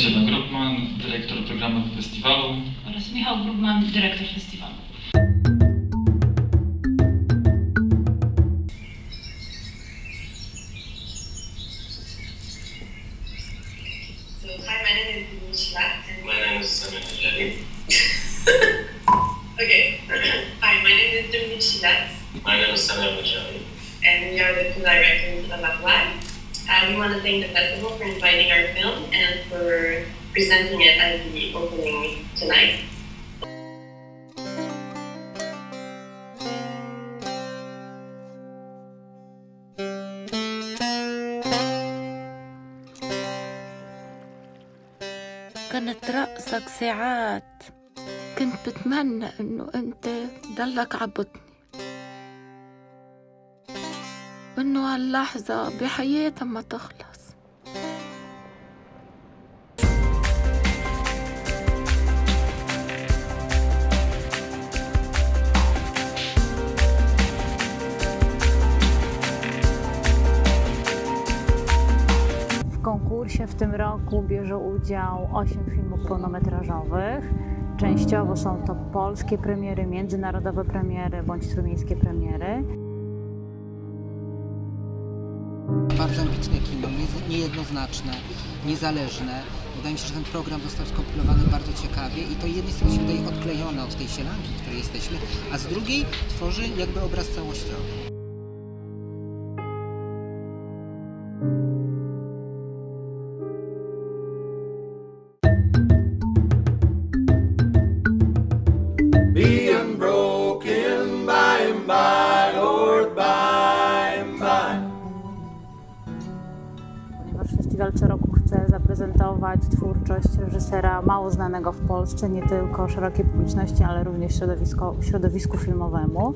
Ania Konciela-Grobman, dyrektor programu festiwalu. oraz Michał Grubman, dyrektor festiwalu. So, hi, my name is Nishla. And My name is Samir Najari. okay, hi, my name is Nishla, My name is Samir Najari. and we are the co-directors of Apply. Uh, we want to thank the festival for inviting our film and for presenting it as the opening tonight. كانت رقصك ساعات كنت بتمنى انه انت ضلك عبطني وانه هاللحظة بحياتها ما تخلص W konkursie w tym roku bierze udział 8 filmów pełnometrażowych. Częściowo są to polskie premiery, międzynarodowe premiery bądź trójmiejskie premiery. bardzo ambitne kino, nie- niejednoznaczne, niezależne. Wydaje mi się, że ten program został skompilowany bardzo ciekawie i to jednej strony się wydaje odklejone od tej sielanki, w której jesteśmy, a z drugiej tworzy jakby obraz całościowy. Festiwal co roku chce zaprezentować twórczość reżysera mało znanego w Polsce, nie tylko szerokiej publiczności, ale również środowisko, środowisku filmowemu.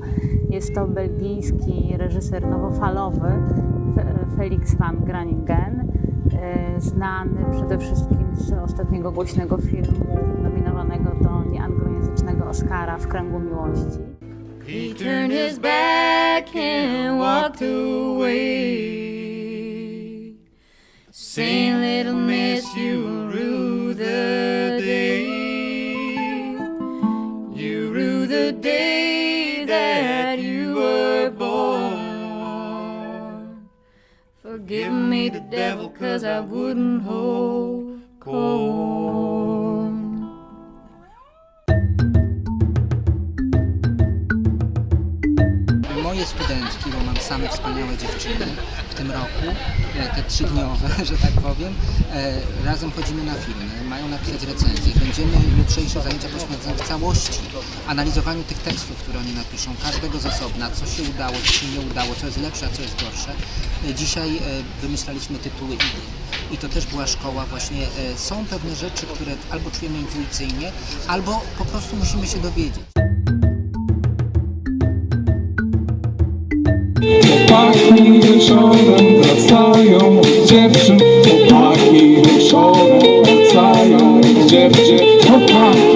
Jest to belgijski reżyser nowofalowy Fe- Felix van Graningen, e, znany przede wszystkim z ostatniego głośnego filmu nominowanego do nieanglojęzycznego Oscara w kręgu miłości. He turned his back and walked away. Forgive me, the devil, cause I wouldn't hold Moje studentki, bo mam same wspaniałe dziewczyny w tym roku, e, te trzydniowe, że tak powiem, e, razem chodzimy na filmy, mają napisać recenzje. Będziemy jutrzejsze zajęcia poświęcone w całości analizowaniu tych tekstów, które oni napiszą, każdego z osobna, co się udało, co się nie udało, co jest lepsze, a co jest gorsze. E, Dzisiaj wymyślaliśmy tytuły i i to też była szkoła właśnie. Są pewne rzeczy, które albo czujemy intuicyjnie, albo po prostu musimy się dowiedzieć. Chłopaki wieczorem wracają dziewczyn Chłopaki wieczorem wracają. Dziewczyn Chłopaki